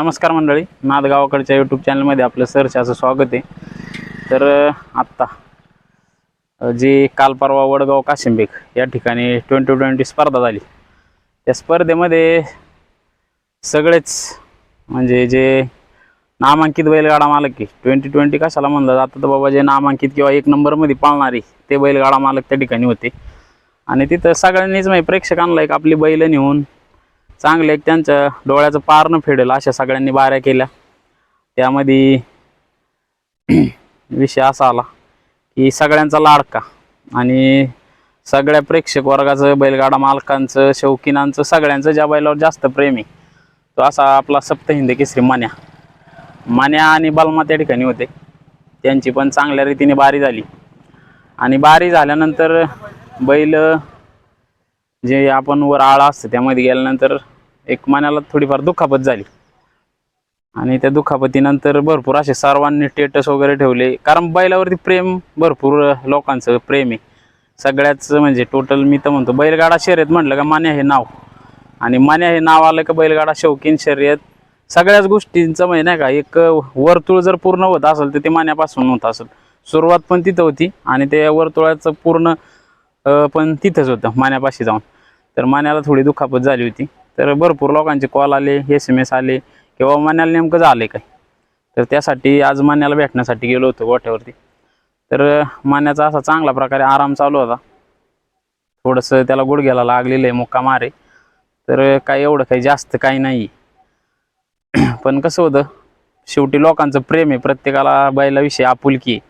नमस्कार मंडळी. नादगावाकडच्या यूट्यूब चॅनलमध्ये आपलं सरचे असं स्वागत आहे. तर आत्ता जे काल परवा वडगाव काशिंबेक या ठिकाणी ट्वेंटी ट्वेंटी स्पर्धा झाली. त्या स्पर्धेमध्ये सगळेच म्हणजे जे नामांकित बैलगाडा मालक आहे ट्वेंटी ट्वेंटी कशाला म्हणलं जातं? तर बाबा जे नामांकित किंवा एक नंबरमध्ये पाळणारे ते बैलगाडा मालक त्या ठिकाणी होते. आणि तिथं सगळ्यांनीच म्हणजे प्रेक्षकांना एक आपली बैल नेऊन चांगले एक त्यांचं डोळ्याचं पारणं फेडेल अशा सगळ्यांनी बाऱ्या केल्या. त्यामध्ये विषय असा आला की सगळ्यांचा लाडका आणि सगळ्या प्रेक्षक वर्गाचं बैलगाडा मालकांचं शौकीनांचं सगळ्यांचं ज्या बैलावर जास्त प्रेम आहे तो असा आपला सप्तहिंद केसरी मान्या. मान्या आणि बलमा त्या ठिकाणी होते. त्यांची पण चांगल्या रीतीने बारी झाली. आणि बारी झाल्यानंतर बैल जे आपण वर आळा असतं त्यामध्ये गेल्यानंतर एक मनाला थोडीफार दुखापत झाली. आणि त्या दुखापतीनंतर भरपूर असे सर्वांनी स्टेटस वगैरे ठेवले. कारण बैलावरती प्रेम भरपूर लोकांचं प्रेम आहे. सगळ्याच म्हणजे टोटल मी तर म्हणतो बैलगाडा शर्यत म्हटलं का मान्या हे नाव. आणि मान्या हे नाव आलं का बैलगाडा शौकीन शर्यत सगळ्याच गोष्टींचं म्हणजे नाही का एक वर्तुळ जर पूर्ण होत असेल तर ते मान्यापासून होत असेल. सुरुवात पण तिथं होती आणि ते वर्तुळाचं पूर्ण पण तिथंच होतं मान्यापाशी जाऊन. तर मान्याला थोडी दुखापत झाली होती. तर भरपूर लोकांचे कॉल आले एस एम एस आले किंवा मान्याला नेमकं झालं काय? तर त्यासाठी आज मान्याला भेटण्यासाठी गेलो होतो गोठ्यावरती. तर मान्याचा असा चांगला प्रकारे आराम चालू होता. थोडंसं त्याला गुडघ्याला लागलेलं आहे मुक्का मारे तर काही एवढं काही जास्त काही नाही. पण कसं होतं शेवटी लोकांचं प्रेम आहे प्रत्येकाला बैलाविषयी आपुलकी आहे.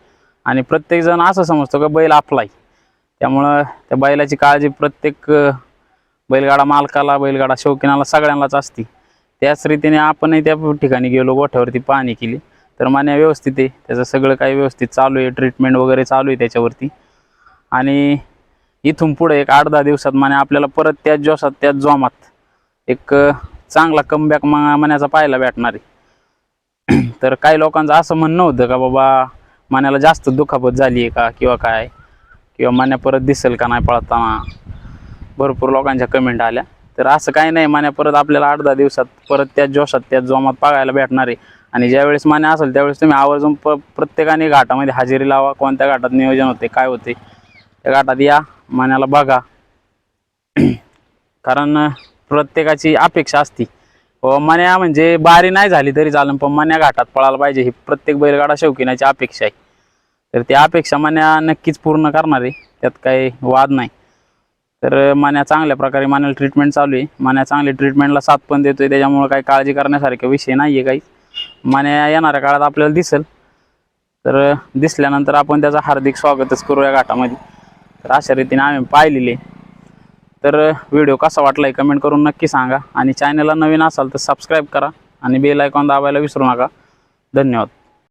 आणि प्रत्येकजण असं समजतो का बैल आपलाही त्यामुळं त्या बैलाची काळजी प्रत्येक बैलगाडा मालकाला बैलगाडा शौकीनाला सगळ्यांनाच असते. त्याच रीतीने आपणही त्या ठिकाणी गेलो गोठ्यावरती पाहणी केली. तर मान्या व्यवस्थित आहे. त्याचं सगळं काही व्यवस्थित चालू आहे. ट्रीटमेंट वगैरे चालू आहे त्याच्यावरती. आणि इथून पुढे एक आठ दहा दिवसात माने आपल्याला परत त्याच जोशात त्याच जोमात एक चांगला कमबॅक मण्याचा पाहायला भेटणार आहे. तर काही लोकांचं असं म्हणणं होतं का बाबा मण्याला जास्त दुखापत झाली आहे का किंवा काय? किंवा मान्या परत दिसेल का नाही पळताना? भरपूर लोकांच्या कमेंट आल्या. तर असं काही नाही मान्या परत आपल्याला आठ दहा दिवसात परत त्या जोशात त्या जोमात बघायला भेटणार आहे. आणि ज्यावेळेस मान्या असेल त्यावेळेस तुम्ही आवर्जून प प्रत्येकाने घाटामध्ये हजेरी लावा कोणत्या घाटात नियोजन होते काय होते. त्या घाटात या मान्याला बघा. कारण प्रत्येकाची अपेक्षा असती. व मन्या म्हणजे बारी नाही झाली तरी चालेल पण मन्या घाटात पळायला पाहिजे ही प्रत्येक बैलगाडा शौकीनाची अपेक्षा आहे. तर ती अपेक्षा मान्या नक्कीच पूर्ण करणार आहे. त्यात काही वाद नाही. तर मान्या चांगल्या प्रकारे मान्याला ट्रीटमेंट चालू आहे. मान्या चांगली ट्रीटमेंटला साथ पण देतोय. त्याच्यामुळं काही काळजी करण्यासारखा विषय नाही आहे काही. मान्या येणाऱ्या काळात आपल्याला दिसेल. तर दिसल्यानंतर आपण त्याचं हार्दिक स्वागतच करू या घाटामध्ये. तर अशा रीतीने आम्ही पाहिलेले. तर व्हिडिओ कसा वाटला आहे कमेंट करून नक्की सांगा. आणि चॅनलला नवीन असाल तर सबस्क्राईब करा. आणि बेल आयकॉन दाबायला विसरू नका. धन्यवाद.